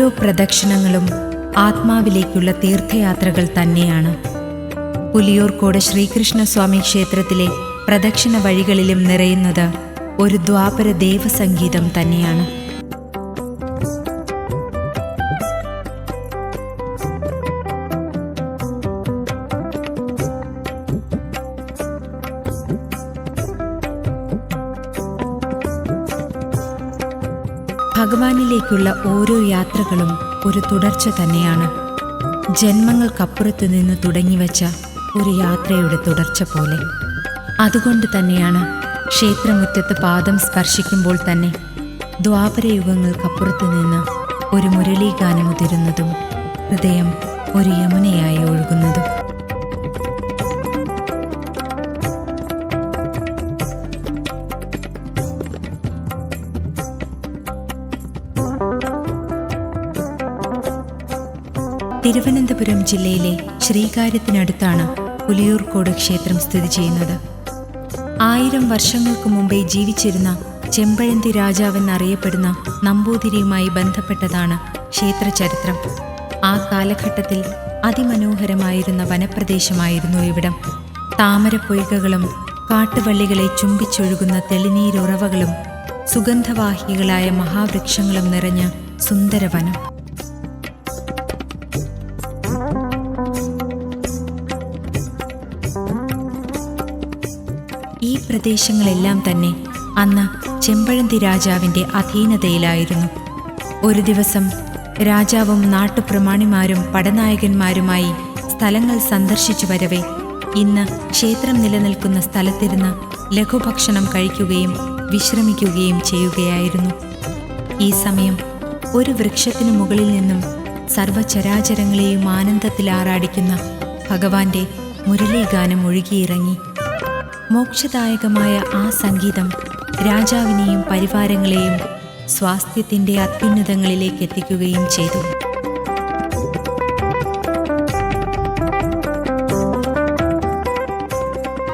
ഓരോ പ്രദക്ഷിണങ്ങളും ആത്മാവിലേക്കുള്ള തീർത്ഥയാത്രകൾ തന്നെയാണ്. പുലിയൂർക്കോട് ശ്രീകൃഷ്ണസ്വാമി ക്ഷേത്രത്തിലെ പ്രദക്ഷിണ വഴികളിലും നിറയുന്നത് ഒരു ദ്വാപര ദേവസംഗീതം തന്നെയാണ്. ഭഗവാനിലേക്കുള്ള ഓരോ യാത്രകളും ഒരു തുടർച്ച തന്നെയാണ്. ജന്മങ്ങൾക്കപ്പുറത്ത് നിന്ന് തുടങ്ങിവച്ച ഒരു യാത്രയുടെ തുടർച്ച പോലെ. അതുകൊണ്ട് തന്നെയാണ് ക്ഷേത്രമുറ്റത്ത് പാദം സ്പർശിക്കുമ്പോൾ തന്നെ ദ്വാപരയുഗങ്ങൾക്കപ്പുറത്ത് നിന്ന് ഒരു മുരളീഗാനം ഉതിരുന്നതും ഹൃദയം ഒരു യമുനയായി ഒഴുകുന്നതും. തിരുവനന്തപുരം ജില്ലയിലെ ശ്രീകാര്യത്തിനടുത്താണ് പുലിയൂർക്കോട് ക്ഷേത്രം സ്ഥിതി ചെയ്യുന്നത്. ആയിരം വർഷങ്ങൾക്ക് മുമ്പേ ജീവിച്ചിരുന്ന ചെമ്പഴന്തി രാജാവെന്നറിയപ്പെടുന്ന നമ്പൂതിരിയുമായി ബന്ധപ്പെട്ടതാണ് ക്ഷേത്രചരിത്രം ആ കാലഘട്ടത്തിൽ അതിമനോഹരമായിരുന്ന വനപ്രദേശമായിരുന്നു ഇവിടം. താമരപ്പൊയ്കകളും കാട്ടുവള്ളികളെ ചുംബിച്ചൊഴുകുന്ന തെളിനീരുറവകളും സുഗന്ധവാഹികളായ മഹാവൃക്ഷങ്ങളും നിറഞ്ഞ സുന്ദരവനം. പ്രദേശങ്ങളെല്ലാം തന്നെ അന്ന് ചെമ്പഴന്തി രാജാവിന്റെ അധീനതയിലായിരുന്നു. ഒരു ദിവസം രാജാവും നാട്ടുപ്രമാണിമാരും പടനായകന്മാരുമായി സ്ഥലങ്ങൾ സന്ദർശിച്ചു വരവേ. ഇന്ന് ക്ഷേത്രം നിലനിൽക്കുന്ന സ്ഥലത്തിരുന്ന് ലഘുഭക്ഷണം കഴിക്കുകയും വിശ്രമിക്കുകയും ചെയ്യുകയായിരുന്നു. ഈ സമയം ഒരു വൃക്ഷത്തിനു മുകളിൽ നിന്നും സർവചരാചരങ്ങളെയും ആനന്ദത്തിൽ ആറാടിക്കുന്ന ഭഗവാന്റെ മുരളീഗാനം ഒഴുകിയിറങ്ങി. മോക്ഷദായകമായ ആ സംഗീതം രാജാവിനെയും പരിവാരങ്ങളെയും സ്വാസ്ഥ്യത്തിന്റെ അത്യുന്നതങ്ങളിലേക്ക് എത്തിക്കുകയും ചെയ്തു.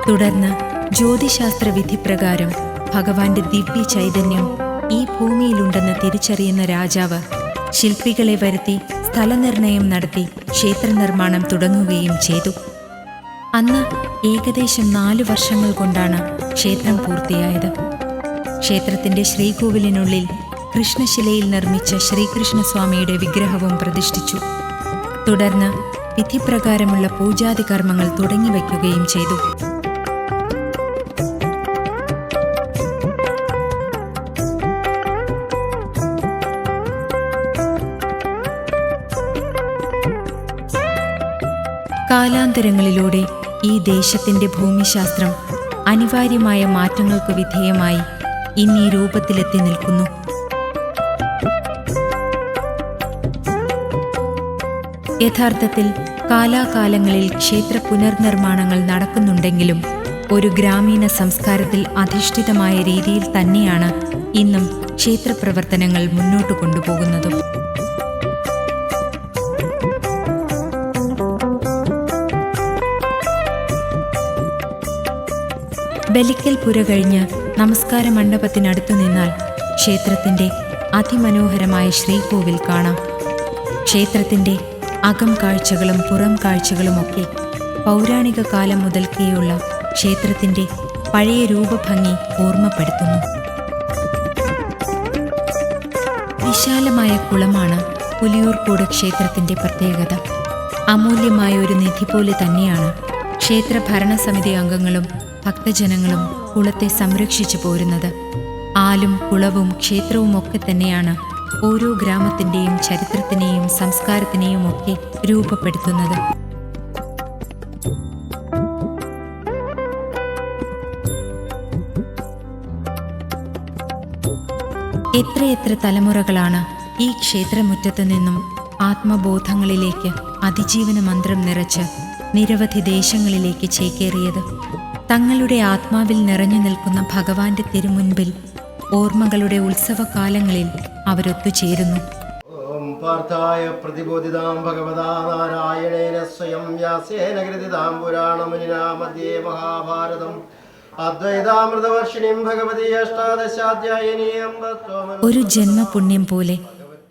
തുടർന്ന് ജ്യോതിശാസ്ത്ര വിധിപ്രകാരം ഭഗവാന്റെ ദിവ്യ ചൈതന്യം ഈ ഭൂമിയിലുണ്ടെന്ന് തിരിച്ചറിയുന്ന രാജാവ് ശില്പികളെ വരുത്തി സ്ഥലനിർണയം നടത്തി ക്ഷേത്ര നിർമ്മാണം തുടങ്ങുകയും ചെയ്തു. അന്ന് ഏകദേശം നാലു വർഷങ്ങൾ കൊണ്ടാണ് ക്ഷേത്രം പൂർത്തിയായത്. ക്ഷേത്രത്തിന്റെ ശ്രീകോവിലിനുള്ളിൽ കൃഷ്ണശിലയിൽ നിർമ്മിച്ച ശ്രീകൃഷ്ണസ്വാമിയുടെ വിഗ്രഹവും പ്രതിഷ്ഠിച്ചു. തുടർന്ന് വിധിപ്രകാരമുള്ള പൂജാതി കർമ്മങ്ങൾ തുടങ്ങിവയ്ക്കുകയും ചെയ്തു. കാലാന്തരങ്ങളിലൂടെ ഈ ദേശത്തിന്റെ ഭൂമിശാസ്ത്രം അനിവാര്യമായ മാറ്റങ്ങൾക്ക് വിധേയമായി ഇന്നീ രൂപത്തിലെത്തി നിൽക്കുന്നു. യഥാർത്ഥത്തിൽ കാലാകാലങ്ങളിൽ ക്ഷേത്ര പുനർനിർമ്മാണങ്ങൾ നടക്കുന്നുണ്ടെങ്കിലും ഒരു ഗ്രാമീണ സംസ്കാരത്തിൽ അധിഷ്ഠിതമായ രീതിയിൽ തന്നെയാണ് ഇന്നും ക്ഷേത്രപ്രവർത്തനങ്ങൾ മുന്നോട്ട് കൊണ്ടുപോകുന്നതും. ബലിക്കൽ പുര കഴിഞ്ഞ് നമസ്കാര മണ്ഡപത്തിനടുത്തു നിന്നാൽ ക്ഷേത്രത്തിന്റെ അതിമനോഹരമായ ശ്രീകോവിൽ കാണാം. ക്ഷേത്രത്തിന്റെ അകം കാഴ്ചകളും പുറം കാഴ്ചകളുമൊക്കെ പൗരാണിക കാലം മുതൽക്കേയുള്ള ക്ഷേത്രത്തിന്റെ പഴയ രൂപഭംഗി ഓർമ്മപ്പെടുത്തുന്നു. വിശാലമായ കുളമാണ് പുലിയൂർക്കോട് ക്ഷേത്രത്തിന്റെ പ്രത്യേകത. അമൂല്യമായ ഒരു നിധി പോലെ തന്നെയാണ് ക്ഷേത്ര ഭരണസമിതി അംഗങ്ങളും ഭക്തജനങ്ങളും കുളത്തെ സംരക്ഷിച്ചു പോരുന്നത്. ആലും കുളവും ക്ഷേത്രവും ഒക്കെ തന്നെയാണ് ഓരോ ഗ്രാമത്തിന്റെയും ചരിത്രത്തിനെയും സംസ്കാരത്തിനെയും ഒക്കെ രൂപപ്പെടുത്തുന്നത്. എത്രയെത്ര തലമുറകളാണ് ഈ ക്ഷേത്രമുറ്റത്തു നിന്നും ആത്മബോധങ്ങളിലേക്ക് അതിജീവന മന്ത്രം നിറച്ച് നിരവധി ദേശങ്ങളിലേക്ക് ചേക്കേറിയത്. തങ്ങളുടെ ആത്മാവിൽ നിറഞ്ഞു നിൽക്കുന്ന ഭഗവാന്റെ തിരുമുൻപിൽ ഓർമ്മകളുടെ ഉത്സവകാലങ്ങളിൽ അവരൊത്തുചേരുന്നു. പാർത്ഥായ പ്രതിബോധിതാം ഭഗവതാ നാരായണേന സ്വയം വ്യാസേന കൃതിതാം പുരാണമുനിനാ മധ്യേ മഹാഭാരതം. അദ്വൈതാമൃതവർഷിണിം ഭഗവതി അഷ്ടാദശാധ്യായനീയം ഒരു ജന്മപുണ്യം പോലെ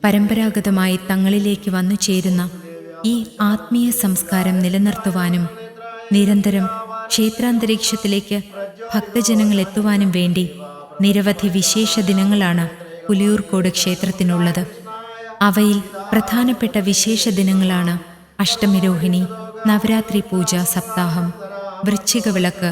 പരമ്പരാഗതമായി തങ്ങളിലേക്ക് വന്നു ചേരുന്ന ഈ ആത്മീയ സംസ്കാരം നിലനിർത്തുവാനും നിരന്തരം ക്ഷേത്രാന്തരീക്ഷത്തിലേക്ക് ഭക്തജനങ്ങൾ എത്തുവാനും വേണ്ടി നിരവധി വിശേഷ ദിനങ്ങളാണ് പുലിയൂർക്കോട് ക്ഷേത്രത്തിനുള്ളത്. അവയിൽ പ്രധാനപ്പെട്ട വിശേഷ ദിനങ്ങളാണ് അഷ്ടമിരോഹിണി നവരാത്രി പൂജ സപ്താഹം വൃശ്ചിക വിളക്ക്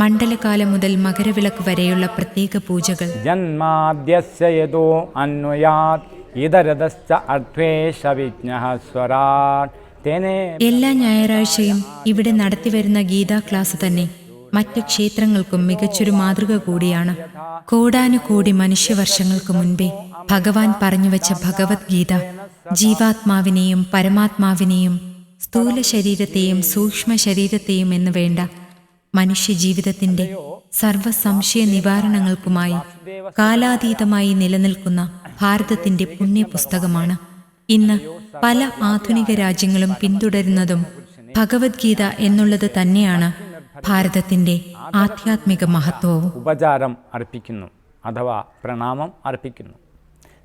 മണ്ഡലകാലം മുതൽ മകരവിളക്ക് വരെയുള്ള പ്രത്യേക പൂജകൾ. ജന്മാദ്യസ്യ യതോ അന്വയാത് ഇതരതശ്ച അധ്വേഷ വിജ്ഞ സ്വരാട് എല്ലാ ഞായറാഴ്ചയും ഇവിടെ നടത്തിവരുന്ന ഗീതാ ക്ലാസ് തന്നെ മറ്റ് ക്ഷേത്രങ്ങൾക്കും മികച്ചൊരു മാതൃക കൂടിയാണ്. കോടാനുകോടി മനുഷ്യവർഷങ്ങൾക്ക് മുൻപേ ഭഗവാൻ പറഞ്ഞുവച്ച ഭഗവത്ഗീത ജീവാത്മാവിനെയും പരമാത്മാവിനെയും സ്ഥൂല ശരീരത്തെയും സൂക്ഷ്മ ശരീരത്തെയും എന്ന് വേണ്ട മനുഷ്യജീവിതത്തിന്റെ സർവസംശയ നിവാരണങ്ങൾക്കുമായി കാലാതീതമായി നിലനിൽക്കുന്ന ഭാരതത്തിന്റെ പുണ്യപുസ്തകമാണ്. ഇന്ന് പല ആധുനിക രാജ്യങ്ങളും പിന്തുടരുന്നതും ഭഗവത്ഗീത എന്നുള്ളത് തന്നെയാണ് ഭാരതത്തിന്റെ ആധ്യാത്മിക മഹത്വവും. ഉപചാരം അർപ്പിക്കുന്നു അഥവാ പ്രണാമം അർപ്പിക്കുന്നു.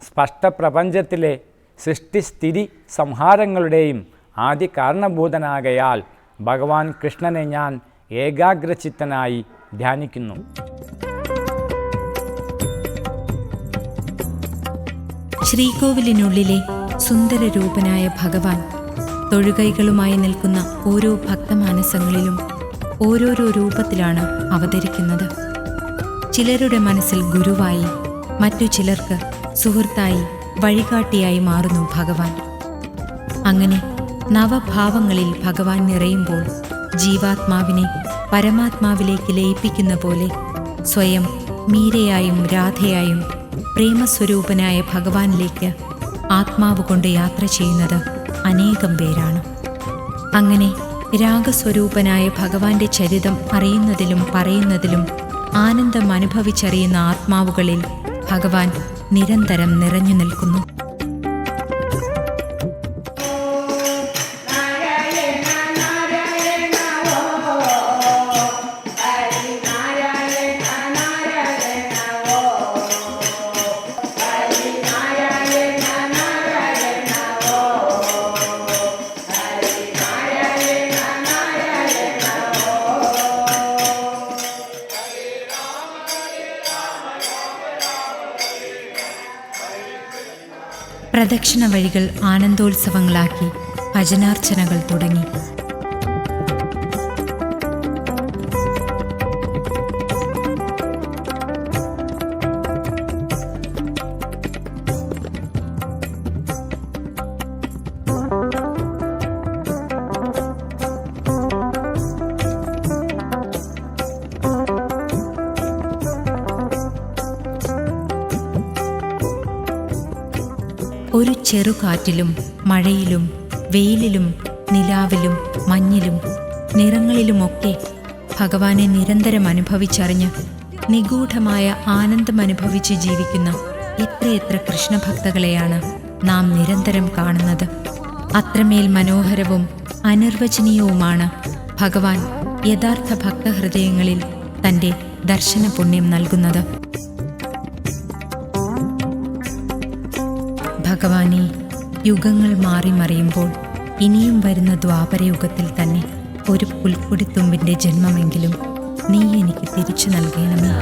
സ്പഷ്ട പ്രപഞ്ചത്തിലെ സൃഷ്ടിസ്ഥിതി സംഹാരങ്ങളുടെയും ആദ്യ കാരണഭൂതനാകയാൽ ഭഗവാൻ കൃഷ്ണനെ ഞാൻ ഏകാഗ്രചിത്തനായി ധ്യാനിക്കുന്നു. ശ്രീകോവിലിനുള്ളിലെ സുന്ദരരൂപനായ ഭഗവാൻ തൊഴുകൈകളുമായി നിൽക്കുന്ന ഓരോ ഭക്തമാനസങ്ങളിലും ഓരോരോ രൂപത്തിലാണ് അവതരിക്കുന്നത്. ചിലരുടെ മനസ്സിൽ ഗുരുവായി മറ്റു ചിലർക്ക് സുഹൃത്തായി വഴികാട്ടിയായി മാറുന്നു ഭഗവാൻ. അങ്ങനെ നവഭാവങ്ങളിൽ ഭഗവാൻ നിറയുമ്പോൾ ജീവാത്മാവിനെ പരമാത്മാവിലേക്ക് ലയിപ്പിക്കുന്ന പോലെ സ്വയം മീരയായും രാധയായും പ്രേമസ്വരൂപനായ ഭഗവാനിലേക്ക് ആത്മാവ് കൊണ്ട് യാത്ര ചെയ്യുന്നത് അനേകം പേരാണ്. അങ്ങനെ രാഗസ്വരൂപനായ ഭഗവാന്റെ ചരിതം അറിയുന്നതിലും പറയുന്നതിലും ആനന്ദം അനുഭവിച്ചറിയുന്ന ആത്മാവുകളിൽ ഭഗവാൻ നിരന്തരം നിറഞ്ഞു നിൽക്കുന്നു. പ്രദക്ഷിണ വഴികൾ ആനന്ദോത്സവങ്ങളാക്കി ഭജനാർച്ചനകൾ തുടങ്ങി. ഒരു ചെറുകാറ്റിലും മഴയിലും വെയിലിലും നിലാവിലും മഞ്ഞിലും നിറങ്ങളിലുമൊക്കെ ഭഗവാനെ നിരന്തരം അനുഭവിച്ചറിഞ്ഞ് നിഗൂഢമായ ആനന്ദം അനുഭവിച്ച് ജീവിക്കുന്ന എത്രയെത്ര കൃഷ്ണഭക്തകളെയാണ് നാം നിരന്തരം കാണുന്നത്. അത്രമേൽ മനോഹരവും അനിർവചനീയവുമാണ് ഭഗവാൻ യഥാർത്ഥ ഭക്തഹൃദയങ്ങളിൽ തന്റെ ദർശന പുണ്യം നൽകുന്നത്. ഭഗവാനെ യുഗങ്ങൾ മാറി മറിയുമ്പോൾ ഇനിയും വരുന്ന ദ്വാപരയുഗത്തിൽ തന്നെ ഒരു പുൽക്കൊടിത്തുമ്പിന്റെ ജന്മമെങ്കിലും നീ എനിക്ക് തിരിച്ചു നൽകണമേ.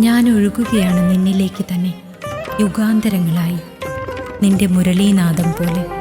ഞാൻ ഒഴുകുകയാണ് നിന്നിലേക്ക് തന്നെ യുഗാന്തരങ്ങളായി. നിന്റെ മുരളീനാദം പോലെ